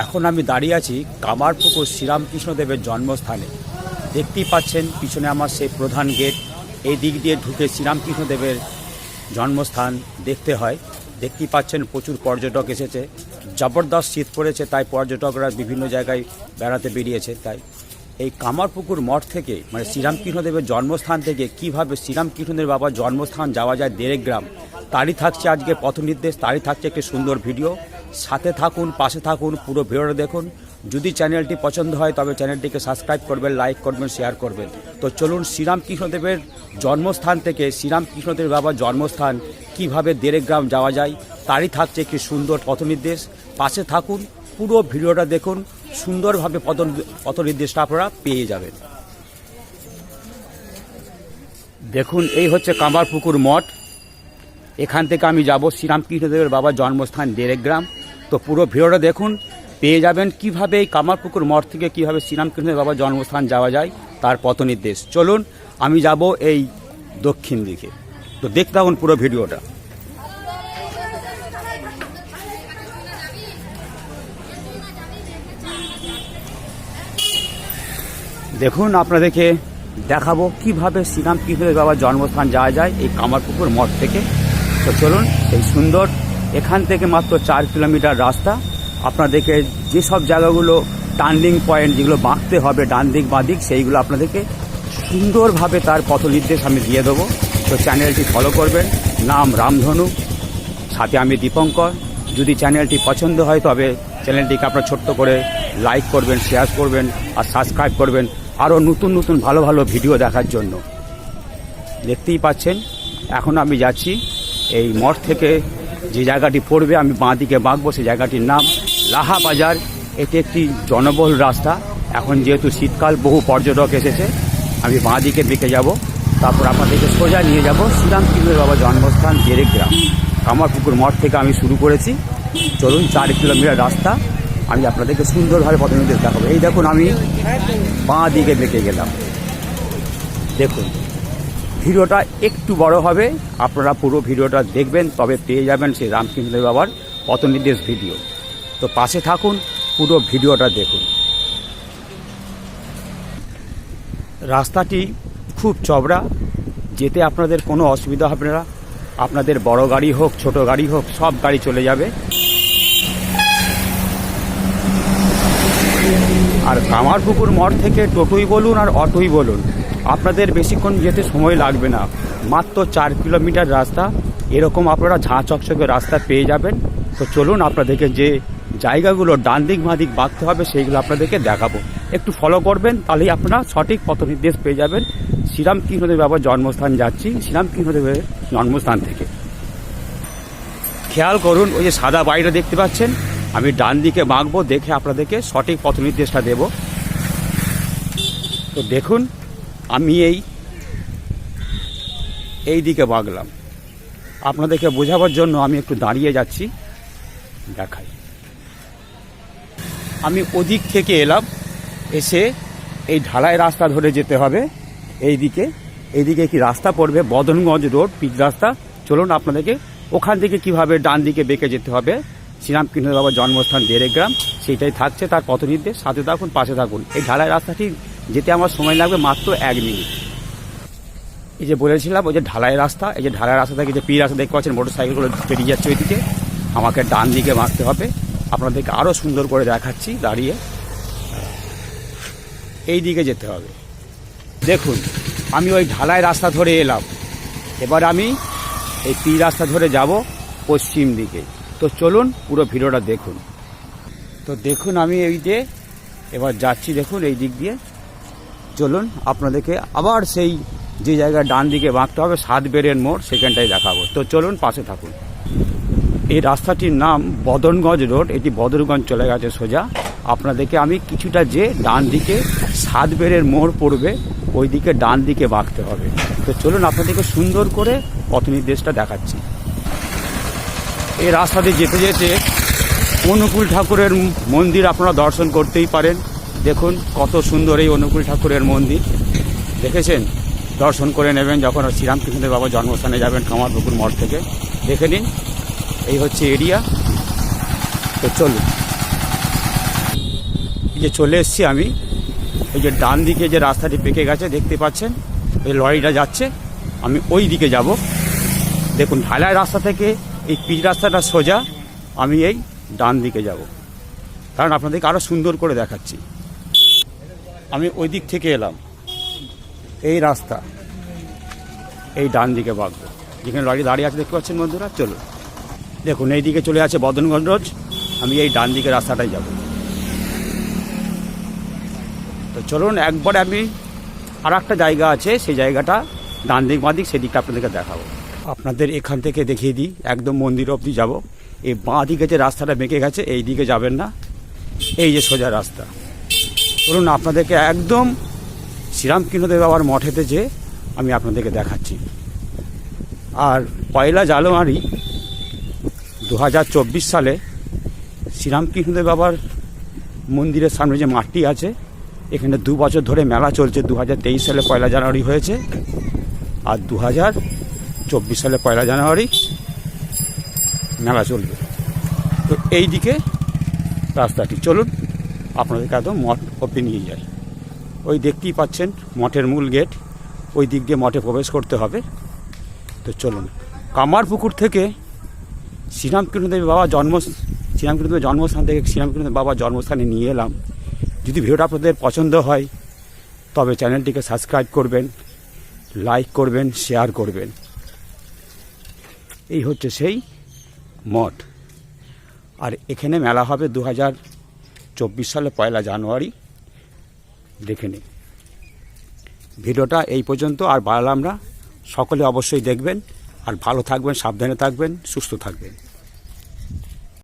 এখন আমি দাঁড়িয়ে আছি কামারপুকুর শ্রীরামকৃষ্ণদেবের জন্মস্থানে। দেখতেই পাচ্ছেন পিছনে আমার সেই প্রধান গেট। এই দিক দিয়ে ঢুকে শ্রীরামকৃষ্ণদেবের জন্মস্থান দেখতে হয়। দেখতেই পাচ্ছেন প্রচুর পর্যটক এসেছে। জবরদস্ত শীত পড়েছে, তাই পর্যটকরা বিভিন্ন জায়গায় বেড়াতে বেরিয়েছে। তাই এই কামারপুকুর মঠ থেকে মানে শ্রীরামকৃষ্ণদেবের জন্মস্থান থেকে কীভাবে শ্রীরামকৃষ্ণদেব বাবার জন্মস্থান যাওয়া যায় দেড়েক গ্রাম, তারই থাকছে আজকে পথ নির্দেশ তারই থাকছে একটি সুন্দর ভিডিও। সাথে থাকুন, পাশে থাকুন, পুরো ভিডিওটা দেখুন। যদি চ্যানেলটি পছন্দ হয়, তবে চ্যানেলটিকে সাবস্ক্রাইব করবেন, লাইক করবেন, শেয়ার করবেন। তো চলুন, শ্রীরামকৃষ্ণদেবের জন্মস্থান থেকে শ্রীরামকৃষ্ণদেব বাবার জন্মস্থান কীভাবে দেড়েক গ্রাম যাওয়া যায়, তারই থাকছে একটি সুন্দর পথ নির্দেশ পাশে থাকুন, পুরো ভিডিওটা দেখুন, সুন্দরভাবে পথ পথ নির্দেশটা আপনারা পেয়ে যাবেন। দেখুন, এই হচ্ছে কামারপুকুর মঠ। এখান থেকে আমি যাব শ্রীরামকৃষ্ণদেবের বাবার জন্মস্থান দেড়েক গ্রাম তো পুরো ভিডিওটা দেখুন, পেয়ে যাবেন কীভাবে এই কামারপুকুর মঠ থেকে কীভাবে শ্রীরামকৃষ্ণদেব বাবার জন্মস্থান যাওয়া যায়, তার পথ নির্দেশ চলুন, আমি যাব এই দক্ষিণ দিকে। তো দেখতে থাকুন পুরো ভিডিওটা। দেখুন, আপনাদেরকে দেখাবো কীভাবে শ্রীরামকৃষ্ণদেব বাবার জন্মস্থান যাওয়া যায় এই কামারপুকুর মঠ থেকে। তো চলুন, এই সুন্দর এখান থেকে মাত্র চার কিলোমিটার রাস্তা। আপনাদেরকে যেসব জায়গাগুলো টার্নিং পয়েন্ট যেগুলো বাঁকতে হবে, ডান দিক, বাঁ দিক, সেইগুলো আপনাদেরকে সুন্দরভাবে তার পথ নির্দেশ আমি দিয়ে দেবো। তো চ্যানেলটি ফলো করবেন। নাম রামধনু, সাথে আমি দীপঙ্কর। যদি চ্যানেলটি পছন্দ হয়, তবে চ্যানেলটিকে আপনার ছোট্ট করে লাইক করবেন শেয়ার করবেন, আর সাবস্ক্রাইব করবেন আরও নতুন নতুন ভালো ভালো ভিডিও দেখার জন্য। দেখতেই পাচ্ছেন, এখন আমি যাচ্ছি এই মঠ থেকে যে জায়গাটি পড়বে, আমি বাঁ দিকে বাঁকবো, সেই জায়গাটির নাম লাহা বাজার এটি একটি জনবহুল রাস্তা। এখন যেহেতু শীতকাল, বহু পর্যটক এসেছে। আমি বাঁ দিকে বেঁকে যাব। তারপর আপনাদেরকে সোজা নিয়ে যাব শ্রীরামকৃষ্ণ বাবা জন্মস্থান জেরে গ্রাম কামারপুকুর মঠ থেকে আমি শুরু করেছি। চলুন, চার কিলোমিটার রাস্তা। আমি আপনাদেরকে সুন্দরভাবে প্রতিনিধিত্ব দেখাবো। এই দেখুন, আমি বাঁ দিকে বেঁকে গেলাম। দেখুন ভিডিওটা একটু বড় হবে। আপনারা পুরো ভিডিওটা দেখবেন, তবে পেয়ে যাবেন সেই রামকৃষ্ণ বাবার পথনির্দেশ ভিডিও। তো পাশে থাকুন, পুরো ভিডিওটা দেখুন। রাস্তাটি খুব চবড়া যেতে আপনাদের কোনো অসুবিধা হবে না। আপনাদের বড় গাড়ি হোক, ছোট গাড়ি হোক, সব গাড়ি চলে যাবে। আর কামারপুকুর মঠ থেকে টোটোই বলুন আর অটোই বলুন। আপনাদের বেশিক্ষণ যেতে সময় লাগবে না। মাত্র চার কিলোমিটার রাস্তা। এরকম আপনারা ঝাঁ চকচকে রাস্তা পেয়ে যাবেন। তো চলুন আপনাদেরকে যে জায়গাগুলো ডান দিক বাঁ দিক বাঁকতে হবে, সেইগুলো আপনাদেরকে দেখাবো। একটু ফলো করবেন, তাহলেই আপনারা সঠিক পথ নির্দেশ পেয়ে যাবেন। শ্রীরামকৃষ্ণদেব বাবার জন্মস্থান যাচ্ছি। শ্রীরামকৃষ্ণদেবের জন্মস্থান থেকে। খেয়াল করুন, ওই যে সাদা বাড়িটা দেখতে পাচ্ছেন? আমি ডান দিকে বাঁকবো, দেখে আপনাদেরকে সঠিক পথ নির্দেশটা দেব। তো দেখুন আমি এই এই দিকে বাগলাম। আপনাদেরকে বোঝাবার জন্য আমি একটু দাঁড়িয়ে যাচ্ছি, দেখাই। আমি ওদিক থেকে এলাম, এসে এই ঢালাই রাস্তা ধরে যেতে হবে এই দিকে এইদিকে কি রাস্তা পড়বে? বদনগঞ্জ রোড, পিচ রাস্তা। চলুন আপনাদেরকে ওখান থেকে কীভাবে ডান দিকে বেঁকে যেতে হবে। শ্রীরামকৃষ্ণ বাবার জন্মস্থান দেড়ে গ্রাম, সেইটাই থাকছে তার পথ নির্দেশ। সাথে থাকুন, পাশে থাকুন। এই ঢালাই রাস্তাটি যেতে আমার সময় লাগবে মাত্র এক মিনিট। এই যে বলেছিলাম, ওই যে ঢালাই রাস্তা, এই যে ঢালাই রাস্তা থেকে যে পি রাস্তা দেখতে পাচ্ছেন মোটর সাইকেলগুলো বেরিয়ে যাচ্ছে ওইদিকে। আমাকে ডান দিকে বাঁকতে হবে। আপনাদেরকে আরও সুন্দর করে দেখাচ্ছি দাঁড়িয়ে। এই দিকে যেতে হবে। দেখুন, আমি ওই ঢালাই রাস্তা ধরে এলাম। এবার আমি এই পি রাস্তা ধরে যাব পশ্চিম দিকে। তো চলুন পুরো ভিডিওটা দেখুন। তো দেখুন আমি এই যে, এবার যাচ্ছি দেখুন এই দিক দিয়ে। চলুন আপনাদেরকে আবার সেই যে জায়গায় ডান দিকে বাঁকতে হবে, সাত বেরের মোড়, সেখানটায় দেখাবো। তো চলুন পাশে থাকুন। এই রাস্তাটির নাম বদনগঞ্জ রোড, এটি বদরগঞ্জ চলে গেছে সোজা। আপনাদেরকে আমি কিছুটা যে ডান দিকে সাত বেরের মোড় পড়বে ওই দিকে ডান দিকে বাঁকতে হবে। তো চলুন আপনাদেরকে সুন্দর করে পথ নির্দেশটা দেখাচ্ছি। এই রাস্তা দিয়ে যেতে যেতে অনুকূল ঠাকুরের মন্দির আপনারা দর্শন করতেই পারেন। দেখুন, কত সুন্দর এই অনুকূল ঠাকুরের মন্দির। দেখেছেন? দর্শন করে নেবেন যখন শ্রীরামকৃষ্ণদেব বাবার জন্মস্থানে যাবেন কামারপুকুর মঠ থেকে। দেখে নিন, এই হচ্ছে এরিয়া। তো চলুন। যে চলে এসেছি আমি। এই যে ডান দিকে যে রাস্তাটি পেকে গেছে, দেখতে পাচ্ছেন? ওই লরিটা যাচ্ছে। আমি ওই দিকে যাব। দেখুন, ঢালাই রাস্তা থেকে এই পিচ রাস্তাটা সোজা। আমি এই ডান দিকে যাব। কারণ আপনাদেরকে আরও সুন্দর করে দেখাচ্ছি। আমি ওই দিক থেকে এলাম। এই রাস্তা, এই ডান দিকে বাঁকবো যেখানে লরি দাঁড়িয়ে আছে দেখতে পাচ্ছেন বন্ধুরা? চলো দেখুন, এই দিকে চলে আছে বদনগঞ্জ রোড আমি এই ডান দিকে রাস্তাটাই যাব। তো চলুন, একবার আমি আর একটা জায়গা আছে, সেই জায়গাটা ডান দিক, বাঁ দিক সেদিকটা আপনাদেরকে দেখাবো। আপনাদের এখান থেকে দেখিয়ে দিই, একদম মন্দির অবধি যাব। এই বাঁ দিকে যে রাস্তাটা বেঁকে গেছে, এই দিকে যাবেন না। এই যে সোজা রাস্তা। চলুন আপনাদেরকে একদম শ্রীরামকৃষ্ণদেব বাবার মঠেতে যে আমি আপনাদেরকে দেখাচ্ছি। আর পয়লা জানুয়ারি দু হাজার চব্বিশ সালে শ্রীরামকৃষ্ণদেব বাবার মন্দিরের সামনে যে মাঠটি আছে, এখানে দু বছর ধরে মেলা চলছে। দু হাজার তেইশ সালে পয়লা জানুয়ারি হয়েছে আর দু হাজার চব্বিশ সালে পয়লা জানুয়ারি মেলা চলবে। তো এই দিকে রাস্তাটি। চলুন আপনাদেরকে একদম মঠ অব্দি নিয়ে যায় ওই দেখতেই পাচ্ছেন মঠের মূল গেট, ওই দিক দিয়ে মঠে প্রবেশ করতে হবে। তো চলুন, কামারপুকুর থেকে শ্রীরামকৃষ্ণদেব বাবা জন্ম শ্রীরামকৃষ্ণদেবের জন্মস্থান থেকে শ্রীরামকৃষ্ণদেব বাবার জন্মস্থানে নিয়ে এলাম। যদি ভিডিওটা আপনাদের পছন্দ হয়, তবে চ্যানেলটিকে সাবস্ক্রাইব করবেন, লাইক করবেন, শেয়ার করবেন। এই হচ্ছে সেই মঠ। আর এখানে মেলা হবে দু হাজার চব্বিশ সালে পয়লা জানুয়ারি। দেখে নিন। ভিডিওটা এই পর্যন্ত, আর বাড়ালাম না। সকলে অবশ্যই দেখবেন, আর ভালো থাকবেন, সাবধানে থাকবেন, সুস্থ থাকবেন।